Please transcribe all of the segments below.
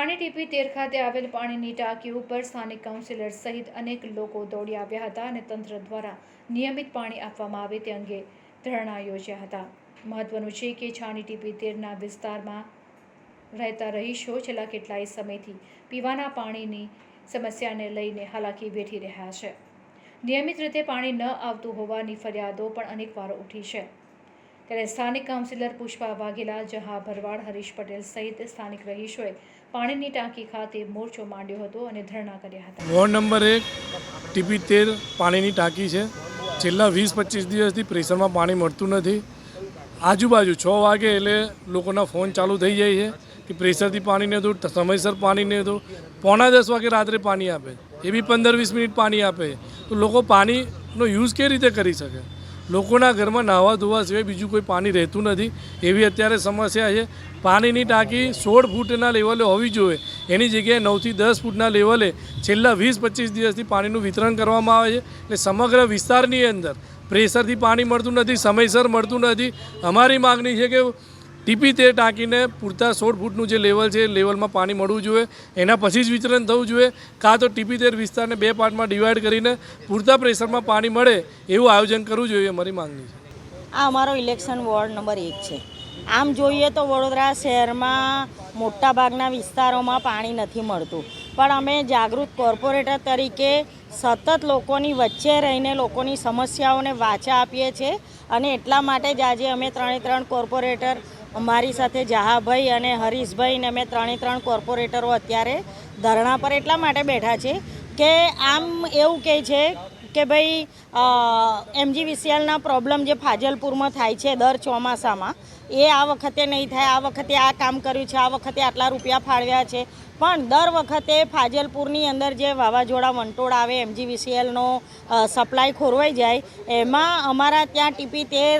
છાણી TP તેર ખાતે આવેલ પાણીની ટાંકી ઉપર સ્થાનિક કાઉન્સિલર સહિત અનેક લોકો દોડી આવ્યા હતા અને તંત્ર દ્વારા નિયમિત પાણી આપવામાં આવે તે અંગે ધરણા યોજ્યા હતા. મહત્વનું છે કે છાણી ટીપી તેરના વિસ્તારમાં રહેતા રહીશો છેલ્લા કેટલાય સમયથી પીવાના પાણીની સમસ્યાને લઈને હાલાકી વેઠી રહ્યા છે. નિયમિત રીતે પાણી ન આવતું હોવાની ફરિયાદો પણ અનેકવાર ઉઠી છે. ત્યારે સ્થાનિક કાઉન્સિલર પુષ્પા વાઘેલા, જહા ભરવાડ, હરીશ પટેલ સહિત સ્થાનિક રહીશોએ પાણીની ટાંકી ખાતે મોરચો માંડ્યો હતો અને ધરણા કર્યા હતા. વોર્ડ નંબર એક, ટીપી તેર, પાણીની ટાંકી છે. છેલ્લા વીસ પચીસ દિવસથી પ્રેશરમાં પાણી મળતું નથી. આજુબાજુ છ વાગે એટલે લોકોના ફોન ચાલુ થઈ જાય છે કે પ્રેશરથી પાણી નહીં હતું સમયસર પાણી નહીં હતું પોણા દસ વાગે રાત્રે પાણી આપે. એ બી પંદર વીસ મિનિટ પાણી આપે. તો લોકો પાણીનો યુઝ કેવી રીતે કરી શકે? લોકોના ઘરમાં નાહવા ધોવા સિવાય બીજું કોઈ પાણી રહેતું નથી. એવી અત્યારે સમસ્યા છે. પાણીની ટાંકી સોળ ફૂટના લેવલે હોવી જોઈએ. એની જગ્યાએ નવથી દસ ફૂટના લેવલે છેલ્લા વીસ પચીસ દિવસથી પાણીનું વિતરણ કરવામાં આવે છે. એટલે સમગ્ર વિસ્તારની અંદર પ્રેશરથી પાણી મળતું નથી, સમયસર મળતું નથી. અમારી માગણી છે કે ટીપી તે ટાંકીને પૂરતા સોળ ફૂટનું જે લેવલ છે લેવલમાં પાણી મળવું જોઈએ. એના પછી જ વિતરણ થવું જોઈએ. કાં તો ટીપી તેર વિસ્તારને બે પાર્ટમાં ડિવાઈડ કરીને પૂરતા પ્રેશરમાં પાણી મળે એવું આયોજન કરવું જોઈએ અમારી માગણી છે. આ અમારો ઇલેક્શન વોર્ડ નંબર એક છે. આમ જોઈએ તો વડોદરા શહેરમાં મોટાભાગના વિસ્તારોમાં પાણી નથી મળતું. પણ અમે જાગૃત કોર્પોરેટર તરીકે સતત લોકોની વચ્ચે રહીને લોકોની સમસ્યાઓને વાચા આપીએ છીએ અને એટલા માટે જ આજે અમે ત્રણે ત્રણ કોર્પોરેટર મારી સાથે જહાભાઈ અને હરીશભાઈ ને અમે ત્રણે ત્રણ કોર્પોરેટરો અત્યારે ધરણા પર એટલા માટે બેઠા છે કે આમ એવું કહે છે કે ભાઈ એમજીવીસીએલના પ્રોબ્લેમ જે ફાજલપુરમાં થાય છે દર ચોમાસામાં, એ આ વખતે નહીં થાય, આ વખતે આ કામ કર્યું છે, આ વખતે આટલા રૂપિયા ફાળવ્યા છે. પણ દર વખતે ફાજલપુરની અંદર જે વાવાઝોડા વંટોળ આવે એમજીવીસીએલનો સપ્લાય ખોરવાઈ જાય, એમાં અમારા ત્યાં ટીપી તેર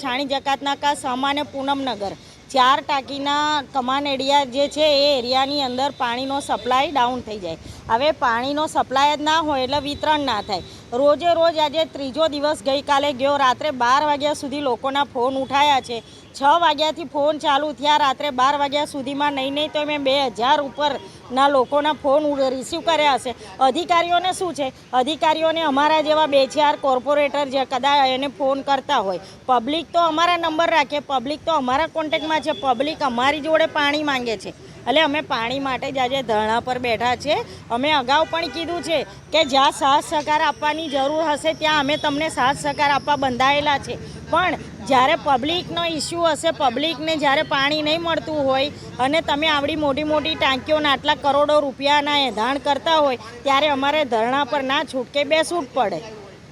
છાણી છાણી જકાતનાકા સામાન્ય પૂનમનગર ચાર ટાંકીના કમાન એરિયા જે છે એ એરિયાની અંદર પાણીનો સપ્લાય ડાઉન થઈ જાય. હવે પાણીનો સપ્લાય જ ના હોય એટલે વિતરણ ના થાય. રોજે રોજ આજે ત્રીજો દિવસ ગઈકાલે ગયો. રાત્રે બાર વાગ્યા સુધી લોકોના ફોન ઉઠાયા છે. છ વાગ્યાથી ફોન ચાલુ થયા. રાત્રે બાર વાગ્યા સુધીમાં નહીં નહીં તો મેં બે હજાર ઉપરના લોકોના ફોન રિસીવ કર્યા હશે. અધિકારીઓને શું છે? અધિકારીઓને અમારા જેવા બે ચાર કોર્પોરેટર જે કદાચ એને ફોન કરતા હોય. પબ્લિક તો અમારા નંબર રાખે. પબ્લિક તો અમારા કોન્ટેક્ટમાં છે. પબ્લિક અમારી જોડે પાણી માંગે છે. એટલે અમે પાણી માટે જ આજે ધરણા પર બેઠા છે. અમે અગાઉ પણ કીધું છે કે જ્યાં સાથ સહકાર આપવાની જરૂર હશે, ત્યાં અમે તમને સાથ સહકાર આપવા બંધાયેલા છે. પણ જ્યારે પબ્લિકનો ઇસ્યુ હશે, પબ્લિકને જ્યારે પાણી નહીં મળતું હોય અને તમે આવડી મોટી મોટી ટાંકીઓના આટલા કરોડો રૂપિયાના એંધાણ કરતા હોય, ત્યારે અમારે ધરણા પર ના છૂટકે બેસવું જ પડે.